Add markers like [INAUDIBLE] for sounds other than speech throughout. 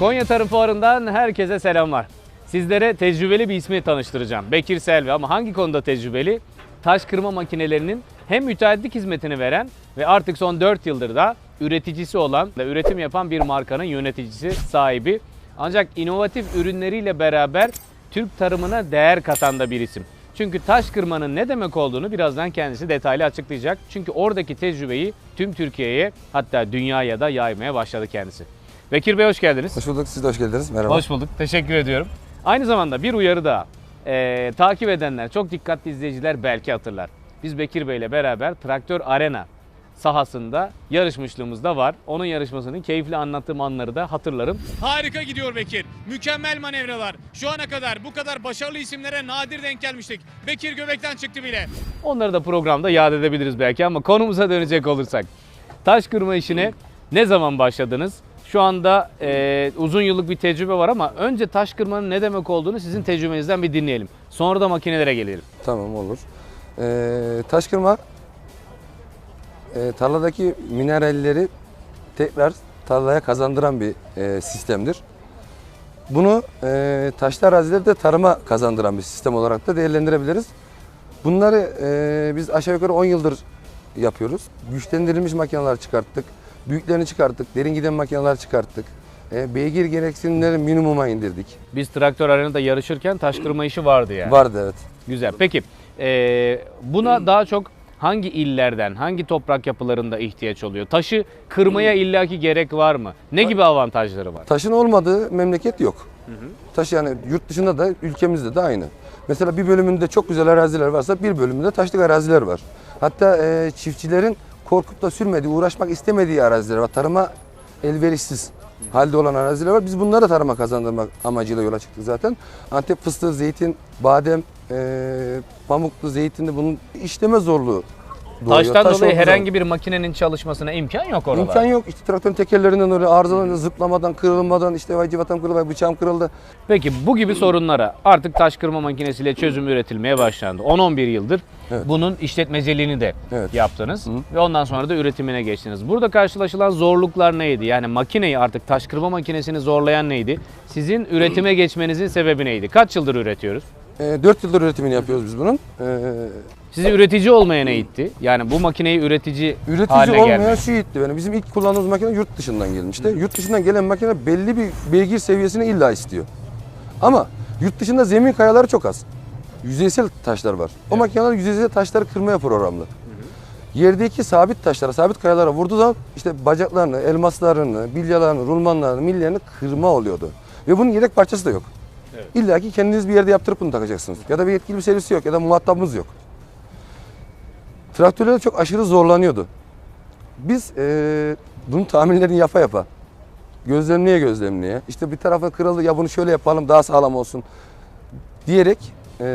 Konya Tarım Fuarı'ndan herkese selamlar. Sizlere tecrübeli bir ismi tanıştıracağım. Bekir Selvi ama hangi konuda tecrübeli? Taş kırma makinelerinin hem müteahhitlik hizmetini veren ve artık son 4 yıldır da üreticisi olan ve üretim yapan bir markanın yöneticisi, sahibi. Ancak inovatif ürünleriyle beraber Türk tarımına değer katan da bir isim. Çünkü taş kırmanın ne demek olduğunu birazdan kendisi detaylı açıklayacak. Çünkü oradaki tecrübeyi tüm Türkiye'ye hatta dünyaya da yaymaya başladı kendisi. Bekir Bey hoş geldiniz. Hoş bulduk. Siz de hoş geldiniz. Merhaba. Hoş bulduk. Teşekkür ediyorum. Aynı zamanda bir uyarı daha. Ee, takip edenler, çok dikkatli izleyiciler belki hatırlar. Biz Bekir Bey ile beraber Traktör Arena sahasında yarışmışlığımız da var. Onun yarışmasının keyifli anlattığım anları da hatırlarım. Harika gidiyor Bekir. Mükemmel manevralar. Şu ana kadar bu kadar başarılı isimlere nadir denk gelmiştik. Bekir göbekten çıktı bile. Onları da programda yad edebiliriz belki ama konumuza dönecek olursak. Taş kırma işine ne zaman başladınız? Şu anda e, uzun yıllık bir tecrübe var ama önce taş kırmanın ne demek olduğunu sizin tecrübenizden bir dinleyelim. Sonra da makinelere gelelim. Tamam olur. Ee, taş kırma e, tarladaki mineralleri tekrar tarlaya kazandıran bir e, sistemdir. Bunu e, taşlı arazilerde tarıma kazandıran bir sistem olarak da değerlendirebiliriz. Bunları e, biz aşağı yukarı 10 yıldır yapıyoruz. Güçlendirilmiş makineler çıkarttık. Büyüklerini çıkarttık. Derin giden makineler çıkarttık. E, beygir gereksinimleri minimuma indirdik. Biz traktör arenada yarışırken taş kırma işi vardı yani. Vardı evet. Güzel. Peki e, buna daha çok hangi illerden, hangi toprak yapılarında ihtiyaç oluyor? Taşı kırmaya illaki gerek var mı? Ne gibi avantajları var? Taşın olmadığı memleket yok. Taş yani yurt dışında da ülkemizde de aynı. Mesela bir bölümünde çok güzel araziler varsa bir bölümünde taşlık araziler var. Hatta e, çiftçilerin korkup da sürmediği, uğraşmak istemediği araziler var. Tarıma elverişsiz halde olan araziler var. Biz bunları tarıma kazandırmak amacıyla yola çıktık zaten. Antep fıstığı, zeytin, badem, e, pamuklu, zeytinde bunun işleme zorluğu doğuyor. Taştan Taş dolayı zaman- herhangi bir makinenin çalışmasına imkan yok orada. İmkan yok. İşte traktörün tekerlerinden öyle arızalanınca zıplamadan, kırılmadan işte vay civatam kırıldı, vay bıçağım kırıldı. Peki bu gibi sorunlara artık taş kırma makinesiyle çözüm üretilmeye başlandı. 10-11 yıldır Evet. bunun işletmeciliğini de Evet. yaptınız ve ondan sonra da üretimine geçtiniz. Burada karşılaşılan zorluklar neydi? Yani makineyi artık taş kırma makinesini zorlayan neydi? Sizin üretime geçmenizin sebebi neydi? Kaç yıldır üretiyoruz? E, 4 yıldır üretimini yapıyoruz biz bunun. E, Sizi üretici olmaya ne itti? Yani bu makineyi üretici, üretici haline olmayan gelmek. şu itti beni. Bizim ilk kullandığımız makine yurt dışından gelmişti. Yurt dışından gelen makine belli bir beygir seviyesini illa istiyor. Ama yurt dışında zemin kayaları çok az. Yüzeysel taşlar var. O makineler yüzeysel taşları kırmaya programlı. Yerdeki sabit taşlara, sabit kayalara vurduğu zaman işte bacaklarını, elmaslarını, bilyalarını, rulmanlarını, millerini kırma oluyordu. Ve bunun yedek parçası da yok. İlla ki kendiniz bir yerde yaptırıp bunu takacaksınız. Ya da bir yetkili bir servisi yok ya da muhatabımız yok. Traktörler çok aşırı zorlanıyordu. Biz eee bunun tahminlerini yapa yapa, gözlemleye gözlemleye, işte bir tarafı kırıldı ya bunu şöyle yapalım daha sağlam olsun diyerek eee,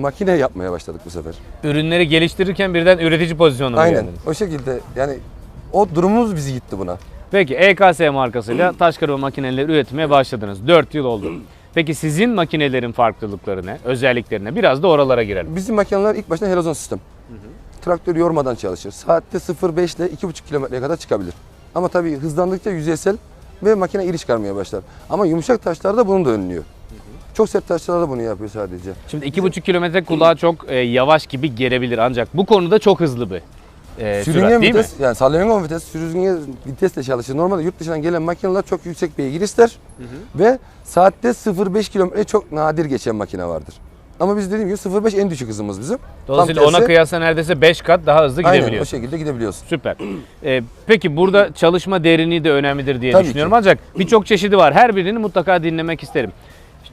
makine yapmaya başladık bu sefer. Ürünleri geliştirirken birden üretici pozisyonuna Aynen geldiniz? o şekilde yani o durumumuz bizi gitti buna. Peki EKS markasıyla taş kırma makineleri üretmeye başladınız. 4 yıl oldu. Peki sizin makinelerin farklılıkları ne? Özellikleri ne? Biraz da oralara girelim. Bizim makineler ilk başta helozon sistem. Traktör yormadan çalışır. Saatte 0.5 ile 2.5 kilometreye kadar çıkabilir. Ama tabii hızlandıkça yüzeysel ve makine iri çıkarmaya başlar. Ama yumuşak taşlarda bunun da önlüyor. Çok sert taşlarda bunu yapıyor sadece. Şimdi 2,5 kilometre kulağa çok e, yavaş gibi gelebilir ancak bu konuda çok hızlı bir e, sürat değil vites, yani salyangon vites, sürüngen vitesle çalışır. Normalde yurt dışından gelen makineler çok yüksek beygir ister ve saatte 0.5 kilometre çok nadir geçen makine vardır. Ama biz dediğim gibi 0.5 en düşük hızımız bizim. Tam Dolayısıyla tersi- ona kıyasla neredeyse 5 kat daha hızlı Aynen o gidebiliyorsun. şekilde gidebiliyorsun. Süper. E, peki burada çalışma derinliği de önemlidir diye Tabii düşünüyorum. ki. Ancak birçok çeşidi var. Her birini mutlaka dinlemek isterim.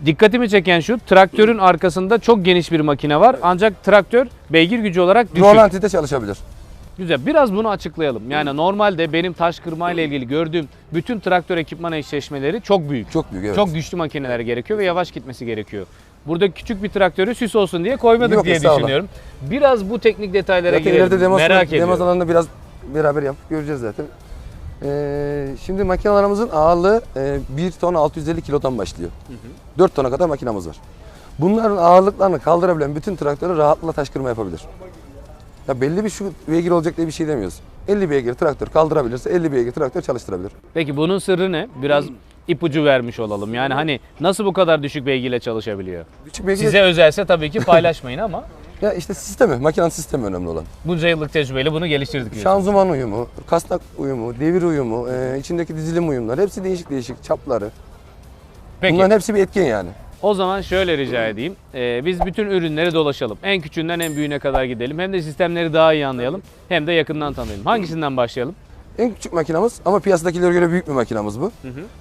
Dikkatimi çeken şu, traktörün arkasında çok geniş bir makine var. Ancak traktör beygir gücü olarak düşük. Rolantide çalışabilir. Güzel. Biraz bunu açıklayalım. Yani normalde benim taş kırma ile ilgili gördüğüm bütün traktör ekipman eşleşmeleri çok büyük. Çok büyük evet. Çok güçlü makineler gerekiyor ve yavaş gitmesi gerekiyor. Burada küçük bir traktörü süs olsun diye koymadık Yok, diye düşünüyorum. Biraz bu teknik detaylara Zaten girelim. demos, Merak demos ediyorum. alanında biraz beraber yapıp göreceğiz zaten. Ee, şimdi makinelerimizin ağırlığı e, 1 ton 650 kilodan başlıyor. 4 tona kadar makinamız var. Bunların ağırlıklarını kaldırabilen bütün traktörü rahatlıkla taş kırma yapabilir. Ya belli bir şu beygir olacak diye bir şey demiyoruz. 50 beygir traktör kaldırabilirse 50 beygir traktör çalıştırabilir. Peki bunun sırrı ne? Biraz ipucu vermiş olalım. Yani hani nasıl bu kadar düşük beygirle çalışabiliyor? Küçük belki Size özelse tabii ki paylaşmayın ama [LAUGHS] ya işte sistemi, makinenin sistemi önemli olan. bunca yıllık tecrübeyle bunu geliştirdik. Şanzıman uyumu, kasnak uyumu, devir uyumu, e, içindeki dizilim uyumları hepsi değişik değişik çapları. Peki Bunların hepsi bir etken yani. o zaman şöyle rica edeyim. Ee, biz bütün ürünleri dolaşalım. En küçüğünden en büyüğüne kadar gidelim. Hem de sistemleri daha iyi anlayalım. Hem de yakından tanıyalım. Hangisinden başlayalım? En küçük makinamız ama piyasadakilere göre büyük bir makinamız bu. hı.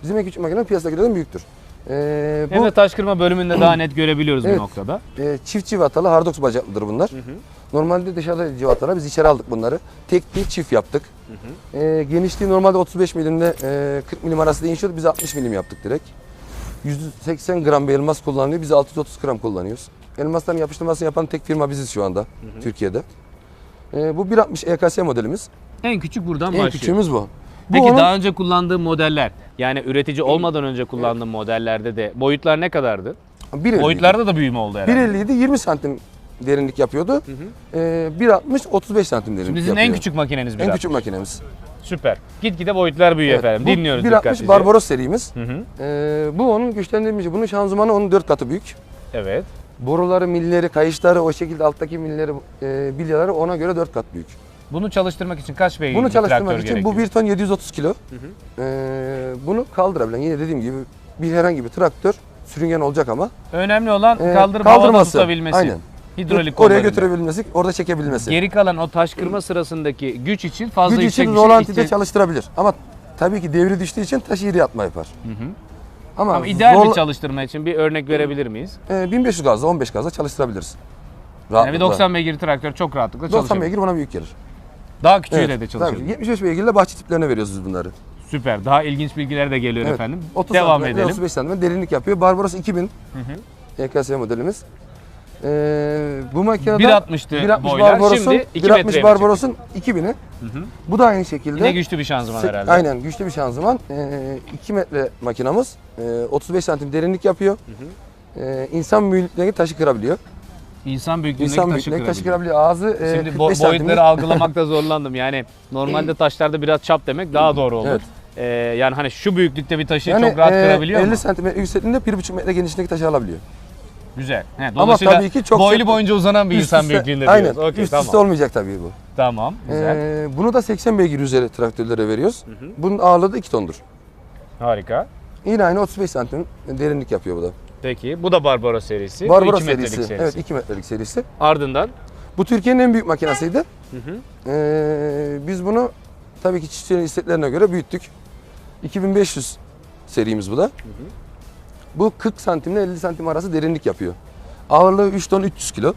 Bizim en küçük makinamız piyasadakilerden büyüktür. E, Hem bu de taş kırma bölümünde daha net görebiliyoruz Evet. bu noktada. e, çift civatalı hardox bacaklıdır bunlar. Normalde dışarıda civatalar biz içeri aldık bunları. Tek değil çift yaptık. E, genişliği normalde 35 milimle e, 40 milim arası değişiyordu. Biz 60 milim yaptık direkt. 180 gram bir elmas kullanılıyor. Biz 630 gram kullanıyoruz. Elmasların yapıştırmasını yapan tek firma biziz şu anda Türkiye'de. E, bu 160 EKS modelimiz. En küçük buradan En başlıyor. küçüğümüz bu. Bu Peki onun- daha önce kullandığım modeller yani üretici olmadan önce kullandığım modellerde de boyutlar ne kadardı? 1.50 Boyutlarda da büyüme oldu herhalde. 1.50 idi 20 santim derinlik yapıyordu. Ee, 1.60 35 santim derinlik Şimdi sizin yapıyor. en küçük makineniz bir en küçük makinemiz. Süper. Gitgide boyutlar büyüyor Evet, efendim. bu Dinliyoruz 1.60 dikkatlice. Barbaros serimiz. Hı hı. Ee, bu onun güçlendirilmiş. Bunun şanzımanı onun 4 katı büyük. Evet. Boruları, milleri, kayışları o şekilde alttaki milleri, e, bilyaları ona göre 4 kat büyük. Bunu çalıştırmak için kaç beygir Bunu bir traktör çalıştırmak için bu gerekiyor? 1 ton 730 kilo. Ee, bunu kaldırabilen yine dediğim gibi bir herhangi bir traktör sürüngen olacak ama Önemli olan e, kaldırıp havada kaldırması. tutabilmesi. Aynen. Hidrolik Oraya kollarında. götürebilmesi, orada çekebilmesi. Geri kalan o taş kırma sırasındaki güç için fazla Güç yüksek için bir şey rolantide ihtiyaç- çalıştırabilir. Ama tabii ki devri düştüğü için taşı iri atma yapar. Ama, Ama ideal zor- bir çalıştırma için bir örnek verebilir miyiz? e, 1500 gazla 15 gazla çalıştırabiliriz. Yani Rahatlıkla. bir 90 beygir traktör çok rahatlıkla 90 çalışıyor. beygir buna büyük gelir. Daha küçüğüyle Evet, de çalışıyor. tabii. 75 beygirle bahçe tiplerine veriyoruz bunları. Süper. Daha ilginç bilgiler de geliyor Evet. efendim. 30 Devam edelim. 35 santimetre derinlik yapıyor. Barbaros 2000 EKS modelimiz. Ee, bu makinede 1.60'tı 1.60 boylar, Barbaros'un şimdi iki 1.60 metreye mi Barbaros'un 2000'i. Bu da aynı şekilde. Yine güçlü bir şanzıman herhalde. Aynen güçlü bir şanzıman. Ee, 2 metre makinamız. Ee, 35 santim derinlik yapıyor. Ee, insan büyüklüğündeki taşı kırabiliyor. İnsan büyüklüğündeki İnsan taşı büyüklüğündeki taşı kırabiliyor. kırabiliyor. Ağzı e, Şimdi 45 bo- boyutları algılamakta [LAUGHS] zorlandım. Yani normalde taşlarda biraz çap demek daha doğru olur. Evet. Ee, yani hani şu büyüklükte bir taşı Yani çok rahat e, kırabiliyor 50 mu? santimetre yüksekliğinde 1,5 metre genişliğindeki taşı alabiliyor. Güzel. He, dolayısıyla tabii ki çok boylu boyunca uzanan bir Üst insan üste- büyüklüğünde Aynen. diyoruz. Okey, Üst tamam. üste olmayacak tabii bu. Tamam. Güzel. Ee, bunu da 80 beygir üzeri traktörlere veriyoruz. Bunun ağırlığı da 2 tondur. Harika. Yine aynı 35 santim derinlik yapıyor bu da. Peki bu da Barbaros serisi. Bu Barbaros iki metrelik serisi. serisi. Evet 2 metrelik serisi. Ardından Bu Türkiye'nin en büyük makinasıydı. Ee, biz bunu tabii ki çiftçilerin isteklerine göre büyüttük. 2500 serimiz bu da. Bu 40 santimle 50 santim arası derinlik yapıyor. Ağırlığı 3 ton 300 kilo.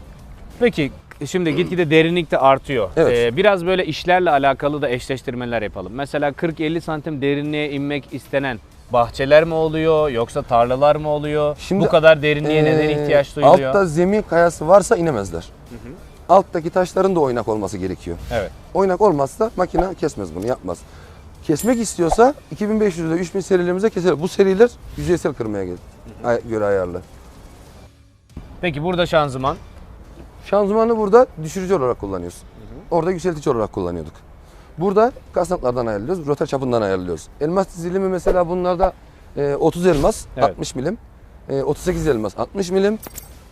Peki şimdi gitgide derinlik de artıyor. Evet. Ee, biraz böyle işlerle alakalı da eşleştirmeler yapalım. Mesela 40-50 santim derinliğe inmek istenen bahçeler mi oluyor yoksa tarlalar mı oluyor? Şimdi, Bu kadar derinliğe neden Ee, ihtiyaç duyuluyor? Altta zemin kayası varsa inemezler. Alttaki taşların da oynak olması gerekiyor. Evet. Oynak olmazsa makine kesmez bunu, yapmaz. Kesmek istiyorsa 2500 ile 3000 serilerimize keser. Bu seriler yüzeysel kırmaya gel- ay- göre ayarlı. Peki burada şanzıman. Şanzımanı burada düşürücü olarak kullanıyoruz. Orada yükseltici olarak kullanıyorduk. Burada kasnaklardan ayarlıyoruz, rotor çapından ayarlıyoruz. Elmas dizilimi mesela bunlarda e, 30 elmas Evet. 60 milim, e, 38 elmas 60 milim,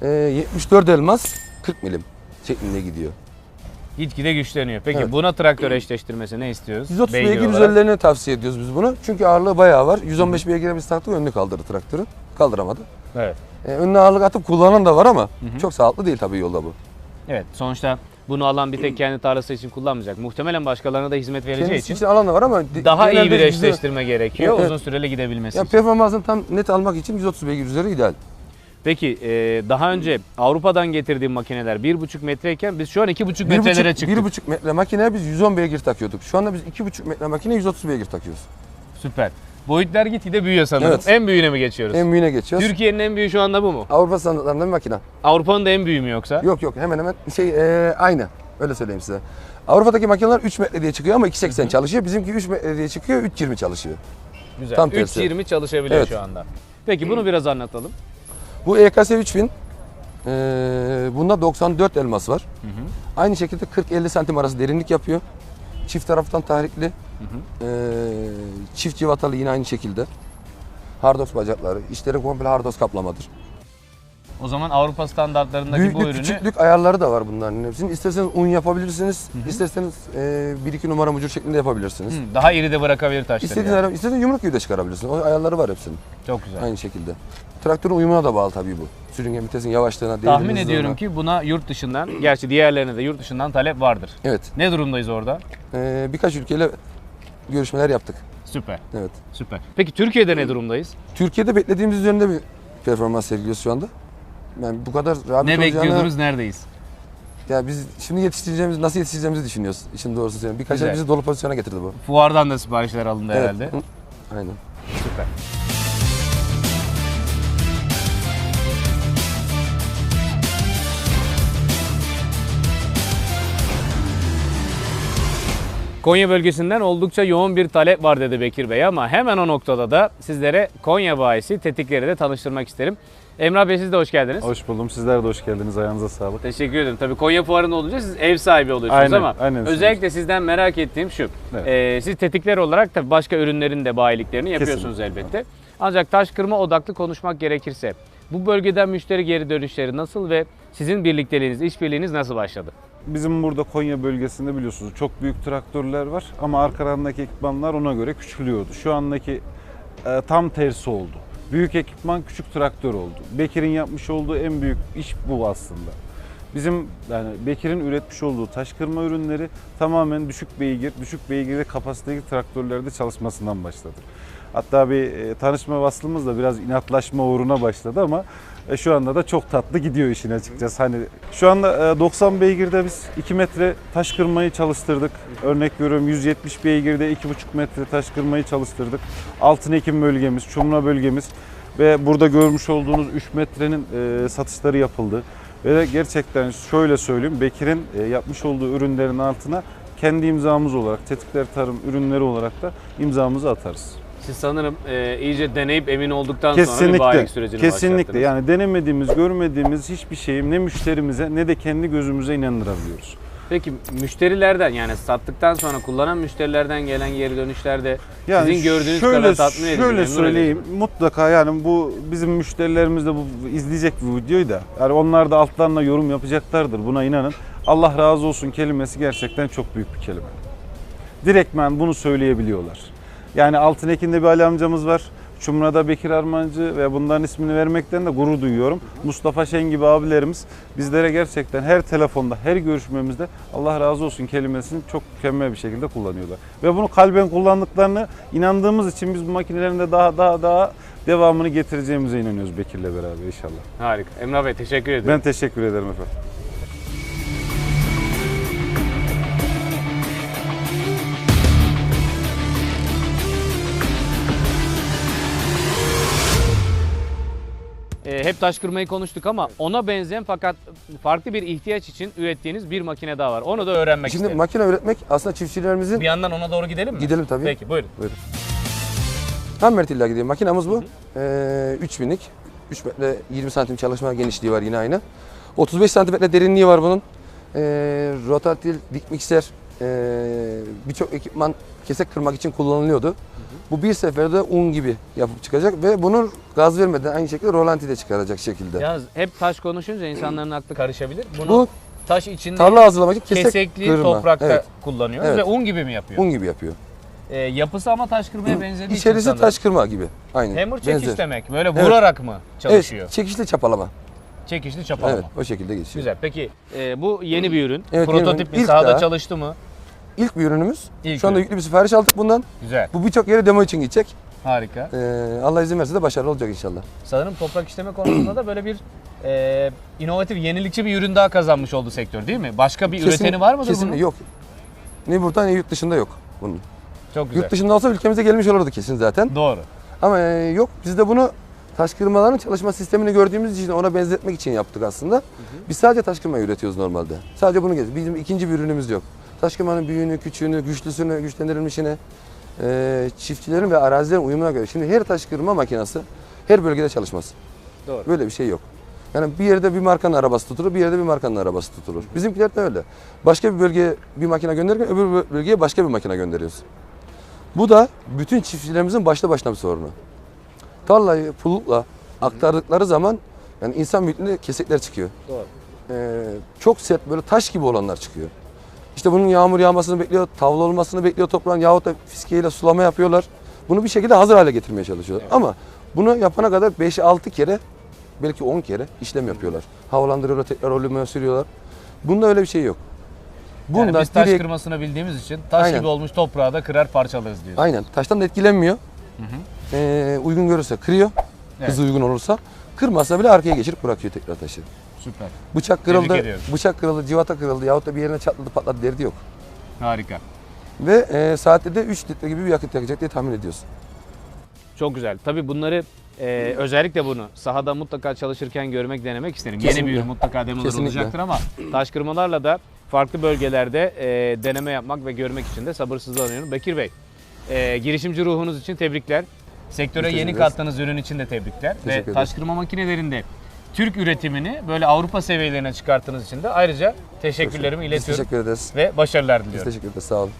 e, 74 elmas 40 milim şeklinde gidiyor. Gitgide güçleniyor. Peki Evet. buna traktör eşleştirmesi ne istiyoruz? 130 Beygir beygir üzerlerine tavsiye ediyoruz biz bunu. Çünkü ağırlığı bayağı var. 115 beygire biz taktık önünü kaldırdı traktörün. Kaldıramadı. Evet. E, önüne ağırlık atıp kullanan da var ama çok sağlıklı değil tabii yolda bu. Evet. Sonuçta bunu alan bir tek kendi tarlası için kullanmayacak. Muhtemelen başkalarına da hizmet vereceği Kendisi için için alan da var ama daha iyi bir eşleştirme gerekiyor Evet. uzun süreli gidebilmesi Ya için. performansını tam net almak için 130 beygir üzeri ideal. Peki e, daha önce Avrupa'dan getirdiğim makineler 1,5 metreyken biz şu an 2,5 metrelere 1,5 çıktık. 1,5 metre makineye biz 110 beygir takıyorduk. Şu anda biz 2,5 metre makineye 130 beygir takıyoruz. Süper. Boyutlar gitgide büyüyor sanırım. Evet. En büyüğüne mi geçiyoruz? En büyüğüne geçiyoruz. Türkiye'nin en büyüğü şu anda bu mu? Avrupa standartlarında bir makine. Avrupa'nın da en büyüğü mü yoksa? Yok yok hemen hemen şey e, aynı. Öyle söyleyeyim size. Avrupa'daki makineler 3 metre diye çıkıyor ama 2.80 çalışıyor. Bizimki 3 metre diye çıkıyor, 3.20 çalışıyor. Güzel. Tam tersi. 3.20 çalışabiliyor Evet. şu anda. Peki bunu biraz anlatalım. Bu EKS 3000. Ee, bunda 94 elmas var. Aynı şekilde 40-50 santim arası derinlik yapıyor. Çift taraftan tahrikli. Ee, çift civatalı yine aynı şekilde. Hardos bacakları. İçleri komple hardos kaplamadır. O zaman Avrupa standartlarındaki bu Büyüklük, ürünü küçüklük ayarları da var bunların hepsinin. İsterseniz un yapabilirsiniz. isterseniz e, 1-2 numara mucur şeklinde yapabilirsiniz. Hı, daha iri de bırakabilir taşları. İstediğiniz, yani. ayar- istediğiniz yumruk gibi de çıkarabilirsiniz. O ayarları var hepsinin. Çok güzel. Aynı şekilde. Traktörün uyumuna da bağlı tabii bu. Sürüngen vitesin yavaşlığına, Tahmin devrimin ediyorum ki buna yurt dışından, gerçi diğerlerine de yurt dışından talep vardır. Evet. Ne durumdayız orada? E, birkaç ülkeyle görüşmeler yaptık. Süper, Evet. süper. Peki Türkiye'de ne durumdayız? Türkiye'de beklediğimiz üzerinde bir performans sergiliyoruz şu anda. Yani bu kadar rağbet Ne olacağını- bekliyordunuz, neredeyiz? Ya biz şimdi yetiştireceğimiz, nasıl yetiştireceğimizi düşünüyoruz. İşin doğrusu söyleyeyim. Birkaç Güzel. ay bizi dolu pozisyona getirdi bu. Fuardan da siparişler alındı Evet. herhalde. Hı. Aynen. Süper. Konya bölgesinden oldukça yoğun bir talep var dedi Bekir Bey ama hemen o noktada da sizlere Konya bayisi tetikleri de tanıştırmak isterim. Emrah Bey siz de hoş geldiniz. Hoş buldum. Sizler de hoş geldiniz. Ayağınıza sağlık. Teşekkür ederim. Tabii Konya Fuarı'nda olunca siz ev sahibi oluyorsunuz Aynen, ama aynen. özellikle sizden merak ettiğim şu. Evet. Ee, siz tetikler olarak tabii başka ürünlerin de bayiliklerini yapıyorsunuz elbette. Ancak taş kırma odaklı konuşmak gerekirse bu bölgeden müşteri geri dönüşleri nasıl ve sizin birlikteliğiniz, işbirliğiniz nasıl başladı? Bizim burada Konya bölgesinde biliyorsunuz çok büyük traktörler var ama arkalarındaki ekipmanlar ona göre küçülüyordu. Şu andaki e, tam tersi oldu. Büyük ekipman küçük traktör oldu. Bekir'in yapmış olduğu en büyük iş bu aslında. Bizim yani Bekir'in üretmiş olduğu taş kırma ürünleri tamamen düşük beygir, düşük beygirli kapasiteli traktörlerde çalışmasından başladı. Hatta bir e, tanışma vaslımız da biraz inatlaşma uğruna başladı ama e, şu anda da çok tatlı gidiyor işin açıkçası. Hani şu anda e, 90 beygirde biz 2 metre taş kırmayı çalıştırdık. Örnek veriyorum 170 beygirde 2,5 metre taş kırmayı çalıştırdık. Altın ekim bölgemiz, çumra bölgemiz ve burada görmüş olduğunuz 3 metrenin e, satışları yapıldı. Ve gerçekten şöyle söyleyeyim Bekir'in e, yapmış olduğu ürünlerin altına kendi imzamız olarak tetikler tarım ürünleri olarak da imzamızı atarız. Siz sanırım e, iyice deneyip emin olduktan sonra bir Kesinlikle. bayilik sürecini Kesinlikle. Yani denemediğimiz, görmediğimiz hiçbir şeyi ne müşterimize ne de kendi gözümüze inandırabiliyoruz. Peki müşterilerden yani sattıktan sonra kullanan müşterilerden gelen geri dönüşlerde sizin gördüğünüz şöyle, kadar tatmin edici, Şöyle söyleyeyim. Mutlaka yani bu bizim müşterilerimiz de bu izleyecek bu videoyu da. Yani onlar da altlarına yorum yapacaklardır. Buna inanın. Allah razı olsun kelimesi gerçekten çok büyük bir kelime. Direktmen bunu söyleyebiliyorlar. Yani Altınekin'de bir Ali amcamız var. Çumra'da Bekir Armancı ve bunların ismini vermekten de gurur duyuyorum. Mustafa Şen gibi abilerimiz bizlere gerçekten her telefonda, her görüşmemizde Allah razı olsun kelimesini çok mükemmel bir şekilde kullanıyorlar. Ve bunu kalben kullandıklarını inandığımız için biz bu makinelerin de daha daha daha devamını getireceğimize inanıyoruz Bekir'le beraber inşallah. Harika. Emrah Bey teşekkür ederim. Ben teşekkür ederim efendim. Ee, hep taş kırmayı konuştuk ama ona benzeyen fakat farklı bir ihtiyaç için ürettiğiniz bir makine daha var. Onu da öğrenmek Şimdi isterim. makine üretmek aslında çiftçilerimizin bir yandan ona doğru gidelim mi? gidelim tabii. Peki buyurun. Ham mertilla gidiyor. Makinamız bu. Ee, 3000'lik. 3 metre 20 santim çalışma genişliği var yine aynı. 35 santimetre derinliği var bunun. Ee, rotatil, dik mikser, ee, birçok ekipman kesek kırmak için kullanılıyordu. Bu bir seferde un gibi yapıp çıkacak ve bunun gaz vermeden aynı şekilde rolanti de çıkaracak şekilde. Yalnız hep taş konuşunca insanların aklı karışabilir. Bunu bu taş içinde tarla hazırlamak için kesek kesekli kırma. toprakta Evet, kullanıyoruz Evet. ve un gibi mi yapıyor? un gibi yapıyor. Ee, yapısı ama taş kırmaya benzediği için İçerisi sanırım. taş kırma gibi. Aynı. Hammer çekiş benzer. demek. Böyle Evet. vurarak mı çalışıyor? Evet, çekişli çapalama. Çekişli çapalama. Evet, o şekilde geçiyor. Güzel. Peki e, bu yeni bir ürün. Evet, Prototip mi? Sahada daha. çalıştı mı? İlk bir ürünümüz. İlk Şu anda ürün. yüklü bir sipariş aldık bundan. Güzel. Bu birçok yere demo için gidecek. Harika. Ee, Allah izin verirse de başarılı olacak inşallah. Sanırım toprak işleme konusunda da böyle bir e, inovatif, yenilikçi bir ürün daha kazanmış oldu sektör değil mi? Başka bir üreteni var mıdır kesin bunun? yok. Ne burada ne yurt dışında yok bunun. Çok güzel. Yurt dışında olsa ülkemize gelmiş olurdu kesin zaten. Doğru. Ama e, yok biz de bunu taş kırmaların çalışma sistemini gördüğümüz için ona benzetmek için yaptık aslında. Biz sadece taş kırma üretiyoruz normalde. Sadece bunu getir. Bizim ikinci bir ürünümüz yok. Taş kırmanın büyüğünü, küçüğünü, güçlüsünü, güçlendirilmişini, e, çiftçilerin ve arazilerin uyumuna göre. Şimdi her taş kırma makinesi her bölgede çalışmaz. Doğru. Böyle bir şey yok. Yani bir yerde bir markanın arabası tutulur, bir yerde bir markanın arabası tutulur. Bizimkiler de öyle. Başka bir bölgeye bir makine gönderirken öbür bölgeye başka bir makine gönderiyoruz. Bu da bütün çiftçilerimizin başlı başına bir sorunu. tarlayı pullukla aktardıkları zaman yani insan büyüklüğünde kesekler çıkıyor. Doğru. Ee, çok sert böyle taş gibi olanlar çıkıyor. İşte bunun yağmur yağmasını bekliyor, tavla olmasını bekliyor toprağın yahut da fiskeyle sulama yapıyorlar. Bunu bir şekilde hazır hale getirmeye çalışıyorlar. Ama bunu yapana kadar 5-6 kere belki 10 kere işlem yapıyorlar. Havalandırıyorlar, tekrar olumaya sürüyorlar. Bunda öyle bir şey yok. Yani Bunda biz taş direkt- kırmasını bildiğimiz için taş Aynen. gibi olmuş toprağı da kırar parçalarız diyorsun. Aynen. Taştan da etkilenmiyor. Ee, uygun görürse kırıyor. Evet. Hızı uygun olursa. Kırmazsa bile arkaya geçirip bırakıyor tekrar taşı. Süper. Bıçak Tebrik kırıldı, ediyorum. bıçak kırıldı, civata kırıldı yahut da bir yerine çatladı patladı derdi yok. Harika. Ve e, saatte de 3 litre gibi bir yakıt yakacak diye tahmin ediyorsun. Çok güzel. Tabii bunları e, özellikle bunu sahada mutlaka çalışırken görmek, denemek isterim. Yeni Kesinlikle. bir ürün mutlaka demolar Kesinlikle. olacaktır ama taş kırmalarla da farklı bölgelerde e, deneme yapmak ve görmek için de sabırsızlanıyorum. Bekir Bey, e, girişimci ruhunuz için tebrikler. Sektöre Teşekkür yeni ederiz. kattığınız ürün için de tebrikler. Teşekkür ve ederiz. taş kırma makinelerinde Türk üretimini böyle Avrupa seviyelerine çıkarttığınız için de ayrıca teşekkürlerimi Biz iletiyorum teşekkür ederiz. ve başarılar Biz diliyorum. teşekkür ederiz. Sağ olun.